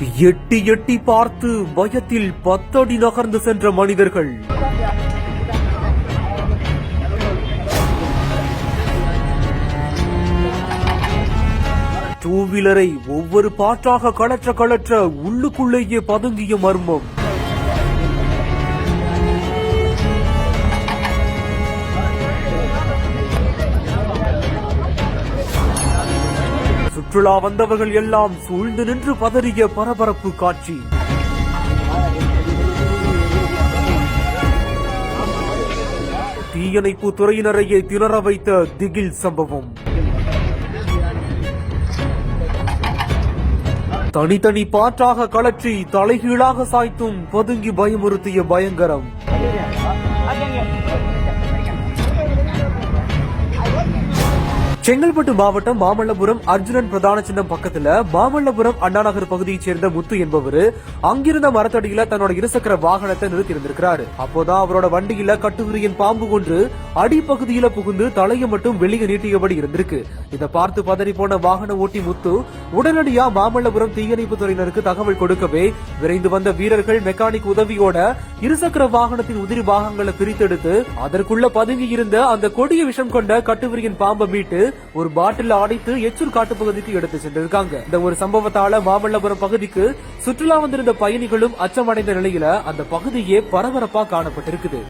எட்டி எட்டி பார்த்து பயத்தில் பத்தடி நகர்ந்து சென்ற மனிதர்கள். டூ வீலரை ஒவ்வொரு பாட்டாக கலற்ற கலற்ற உள்ளுக்குள்ளேயே பதுங்கிய மர்மம். சுற்றுலா வந்தவர்கள் எல்லாம் சூழ்ந்து நின்று பதறிய பரபரப்பு காட்சி. தீயணைப்பு துறையினரையே திணற வைத்த திகில் சம்பவம். தனித்தனி பாற்றாக கலற்றி தலைகீழாக சாய்த்தும் பதுங்கி பயமுறுத்திய பயங்கரம். செங்கல்பட்டு மாவட்டம் மாமல்லபுரம் அர்ஜுனன் பிரதான சின்னம் பக்கத்துல மாமல்லபுரம் அண்ணாநகர் பகுதியைச் சேர்ந்த முத்து என்பவர் அங்கிருந்த மரத்தடியில தன்னோட இருசக்கர வாகனத்தை நிறுத்தி இருந்திருக்கிறாரு. அப்போதான் அவரோட வண்டியில கட்டுவிரியின் பாம்பு கொன்று அடிப்பகுதியில புகுந்து தலையை மட்டும் வெளியே நீட்டியபடி இருந்திருக்கு. இதை பார்த்து பதறி போன வாகன ஓட்டி முத்து உடனடியா மாமல்லபுரம் தீயணைப்பு துறையினருக்கு தகவல் கொடுக்கவே விரைந்து வந்த வீரர்கள் மெக்கானிக் உதவியோட இருசக்கர வாகனத்தின் உதிரி பாகங்களை பிரித்தெடுத்து அதற்குள்ள பதுங்கி இருந்த அந்த கொடிய விஷம் கொண்ட கட்டுவிரியின் பாம்பை மீட்டு ஒரு பாட்டில் அடைத்து எச்சூர் காட்டுப்பகுதிக்கு எடுத்து சென்றிருக்காங்க. இந்த ஒரு சம்பவத்தால மாமல்லபுரம் பகுதிக்கு சுற்றுலா வந்திருந்த பயணிகளும் அச்சமடைந்த நிலையில அந்த பகுதியே பரபரப்பா காணப்பட்டிருக்குது.